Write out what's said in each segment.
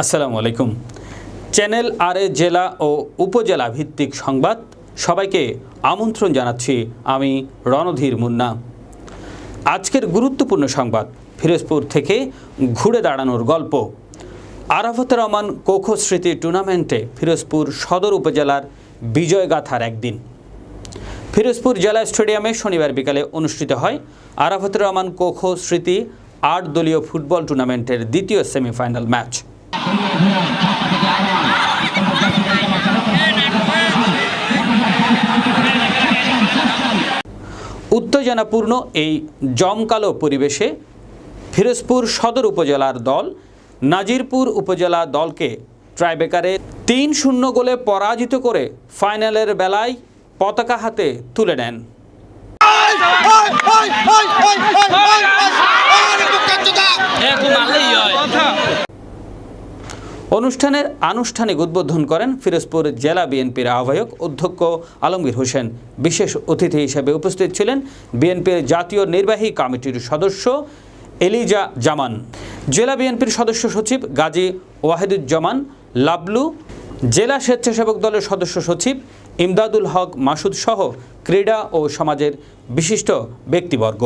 আসসালামু আলাইকুম চ্যানেল আর জেলা ও উপজেলা ভিত্তিক সংবাদ। সবাইকে আমন্ত্রণ জানাচ্ছি আমি রণধীর মুন্না। আজকের গুরুত্বপূর্ণ সংবাদ, ফিরোজপুর থেকে ঘুরে দাঁড়ানোর গল্প। আরাফত রহমান কোখো স্মৃতি টুর্নামেন্টে ফিরোজপুর সদর উপজেলার বিজয়গাথার একদিন। ফিরোজপুর জেলা স্টেডিয়ামে শনিবার বিকালে অনুষ্ঠিত হয় আরাফাতুর রহমান কোখো স্মৃতি আট দলীয় ফুটবল টুর্নামেন্টের দ্বিতীয় সেমিফাইনাল ম্যাচ উত্তেজনাপূর্ণ এই জমকালো পরিবেশে ফিরোজপুর সদর উপজেলার দল নাজিরপুর উপজেলা দলকে ট্রাইবেকারে তিন শূন্য গোলে পরাজিত করে ফাইনালের বেলায় পতাকা হাতে তুলে নেন অনুষ্ঠানের আনুষ্ঠানিক উদ্বোধন করেন ফিরোজপুর জেলা বিএনপির আহ্বায়ক অধ্যক্ষ আলমগীর হোসেন। বিশেষ অতিথি হিসেবে উপস্থিত ছিলেন বিএনপির জাতীয় নির্বাহী কমিটির সদস্য এলিজা জামান, জেলা বিএনপির সদস্য সচিব গাজী ওয়াহিদুজ্জামান, লাবলু, জেলা স্বেচ্ছাসেবক দলের সদস্য সচিব ইমদাদুল হক মাসুদ সহ ক্রীড়া ও সমাজের বিশিষ্ট ব্যক্তিবর্গ।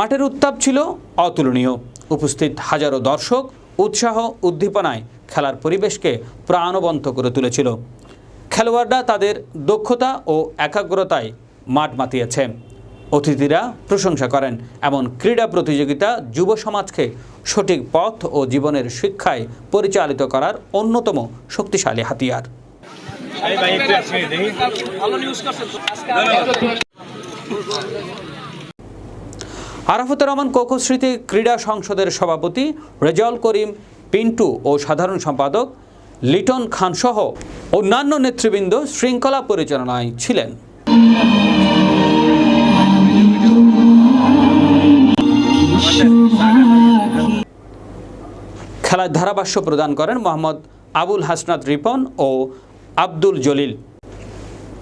মাঠের উত্তাপ ছিল অতুলনীয়। উপস্থিত হাজারো দর্শক উৎসাহ উদ্দীপনায় খেলার পরিবেশকে প্রাণবন্ত করে তুলেছিল। খেলোয়াড়রা তাদের দক্ষতা ও একাগ্রতায় মাঠ মাতিয়েছে। অতিথিরা প্রশংসা করেন এমন ক্রীড়া প্রতিযোগিতা যুব সমাজকে সঠিক পথ ও জীবনের শিক্ষায় পরিচালিত করার অন্যতম শক্তিশালী হাতিয়ার। আরাফত রহমান কোকো স্মৃতি ক্রীড়া সংসদের সভাপতি, রেজাউল করিম পিন্টু ও সাধারণ সম্পাদক লিটন খান সহ অন্যান্য নেতৃবৃন্দ শৃঙ্খলা পরিচালনায় ছিলেন। খেলার ধারাভাষ্য প্রদান করেন মোহাম্মদ আবুল হাসনাত রিপন ও আব্দুল জলিল।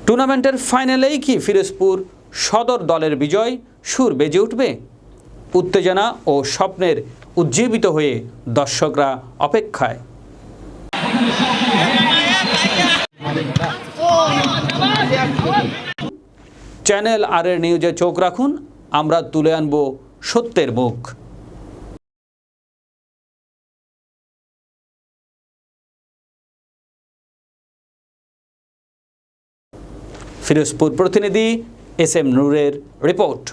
টুর্নামেন্টের ফাইনালেই কি ফিরোজপুর সদর দলের বিজয় সুর বেজে উঠবে? উত্তেজনা ও স্বপ্নের উজ্জীবিত হয়ে দর্শকরা অপেক্ষায়। চ্যানেল আর এর নিউজে চোখ রাখুন, আমরা তুলে আনব সত্যের মুখ। ফিরোজপুর প্রতিনিধি এস এম নূরের রিপোর্ট।